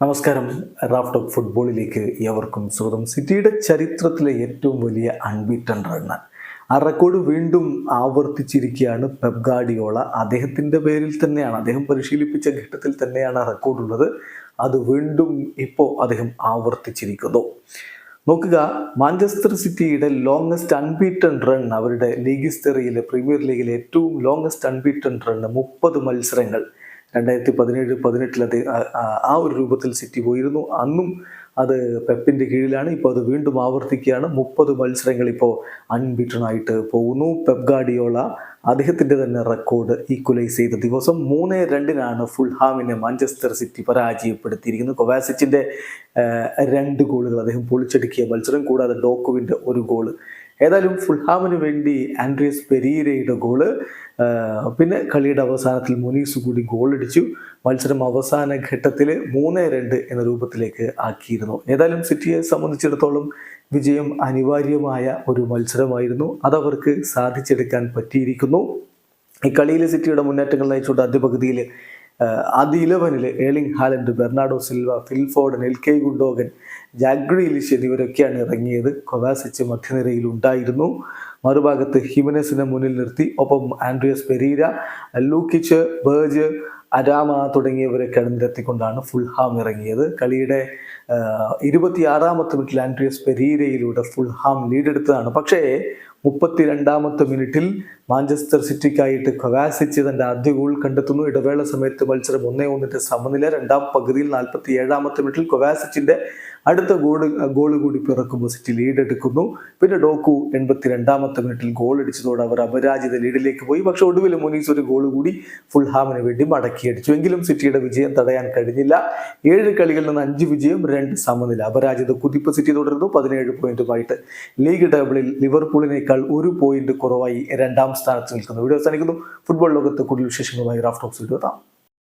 നമസ്കാരം. Raf talk ഫുട്ബോളിലേക്ക് ഏവർക്കും സ്വാഗതം. സിറ്റിയുടെ ചരിത്രത്തിലെ ഏറ്റവും വലിയ അൺബീറ്റൺ റണ്ണർ ആ റെക്കോർഡ് വീണ്ടും ആവർത്തിച്ചിരിക്കുകയാണ് പെപ് ഗാർഡിയോള അദ്ദേഹത്തിന്റെ പേരിൽ തന്നെയാണ് അദ്ദേഹം പരിശീലിപ്പിച്ച ഘട്ടത്തിൽ തന്നെയാണ് ആ റെക്കോർഡുള്ളത് അത് വീണ്ടും ഇപ്പോൾ അദ്ദേഹം ആവർത്തിച്ചിരിക്കുന്നു. നോക്കുക മാഞ്ചസ്റ്റർ സിറ്റിയുടെ ലോങ്സ്റ്റ് അൺബീറ്റൺ റൺ അവരുടെ ലീഗ് ഹിസ്റ്ററിയിലെ പ്രീമിയർ ലീഗിലെ ഏറ്റവും ലോങ്സ്റ്റ് അൺബീറ്റൺ റൺ മുപ്പത് മത്സരങ്ങൾ. രണ്ടായിരത്തി പതിനേഴ് പതിനെട്ടിൽ അത് ആ ഒരു രൂപത്തിൽ സിറ്റി പോയിരുന്നു. അന്നും അത് പെപ്പിന്റെ കീഴിലാണ്. ഇപ്പോൾ അത് വീണ്ടും ആവർത്തിക്കുകയാണ്. മുപ്പത് മത്സരങ്ങൾ ഇപ്പോൾ അൺബീറ്റണായിട്ട് പോകുന്നു. പെപ് ഗാഡിയോള അദ്ദേഹത്തിന്റെ തന്നെ റെക്കോർഡ് ഈക്വലൈസ് ചെയ്ത ദിവസം മൂന്ന് രണ്ടിനാണ് ഫുൾഹാമിനെ മാഞ്ചസ്റ്റർ സിറ്റി പരാജയപ്പെടുത്തിയിരിക്കുന്നത്. കൊവാസിച്ചിന്റെ രണ്ട് ഗോളുകൾ അദ്ദേഹം പൊളിച്ചടുക്കിയ മത്സരം. കൂടാതെ ഡോക്കുവിന്റെ ഒരു ഗോൾ ഏതായാലും ഫുൾഹാമിന് വേണ്ടി ആൻഡ്രിയസ് പെരീരയുടെ ഗോൾ പിന്നെ കളിയുടെ അവസാനത്തിൽ മുനീസ് കൂടി ഗോളടിച്ചു മത്സരം അവസാന ഘട്ടത്തിൽ മൂന്ന് രണ്ട് എന്ന രൂപത്തിലേക്ക് ആക്കിയിരുന്നു. ഏതായാലും സിറ്റിയെ സംബന്ധിച്ചിടത്തോളം വിജയം അനിവാര്യമായ ഒരു മത്സരമായിരുന്നു. അതവർക്ക് സാധിച്ചെടുക്കാൻ പറ്റിയിരിക്കുന്നു. ഈ കളിയിലെ സിറ്റിയുടെ മുന്നേറ്റങ്ങൾ നയിച്ചുകൊണ്ട് ആദ്യ പകുതിയിൽ ആദ്യ Erling Haaland Bernardo Silva Phil Foden L K Gundogan Jack Grealish എന്നിവരൊക്കെയാണ് ഇറങ്ങിയത്. കൊവാസിച്ച് മധ്യനിരയിൽ ഉണ്ടായിരുന്നു. മറുഭാഗത്ത് ഹിമനസിനെ മുന്നിൽ നിർത്തി. ഒപ്പം ആൻഡ്രിയസ് പെരീര ലൂക്കിച്ച് ബേജ് അരാമ തുടങ്ങിയവരൊക്കെ ഫുൾ ഫുൾഹാം ഇറങ്ങിയത്. കളിയുടെ ഇരുപത്തിയാറാമത്തെ മിനിറ്റിൽ ആൻഡ്രിയസ് പെരീരയിലൂടെ ഫുൾഹാം ലീഡെടുത്തതാണ്. പക്ഷേ മുപ്പത്തിരണ്ടാമത്തെ മിനിറ്റിൽ മാഞ്ചസ്റ്റർ സിറ്റിക്കായിട്ട് കൊവാസിച്ച് തന്റെ ആദ്യ ഗോൾ കണ്ടെത്തുന്നു. ഇടവേള സമയത്ത് മത്സരം ഒന്നേ ഒന്നിന്റെ സമനില രണ്ടാം പകുതിയിൽ നാൽപ്പത്തി ഏഴാമത്തെ മിനിറ്റിൽ കൊവാസിച്ചിന്റെ അടുത്ത ഗോൾ ഗോൾ കൂടി പിറക്കുമ്പോൾ സിറ്റി ലീഡ് എടുക്കുന്നു. പിന്നെ ഡോക്കു എൺപത്തി രണ്ടാമത്തെ മിനിറ്റിൽ ഗോൾ അടിച്ചതോടെ അവർ അപരാജിത ലീഡിലേക്ക് പോയി. പക്ഷെ ഒടുവിൽ മുനീസ് ഒരു ഗോൾ കൂടി ഫുൾഹാമിന് വേണ്ടി മടക്കിയടിച്ചു എങ്കിലും സിറ്റിയുടെ വിജയം തടയാൻ കഴിഞ്ഞില്ല. ഏഴ് കളികളിൽ നിന്ന് അഞ്ച് വിജയം രണ്ട് സമനില. അപരാജിത കുതിപ്പ് സിറ്റി തുടരുന്നു. പതിനേഴ് പോയിന്റുമായിട്ട് ലീഗ് ടേബിളിൽ ലിവർപൂളിനേക്കാൾ ഒരു പോയിന്റ് കുറവായി രണ്ടാം സ്ഥാനത്ത് നിൽക്കുന്നു. വീഡിയോ അവസാനിക്കുന്നു. ഫുട്ബോൾ ലോകത്ത് കൂടുതൽ വിശേഷങ്ങളുമായി റാഫ്റ്റോക്സ് വീഡിയോ എത്താം.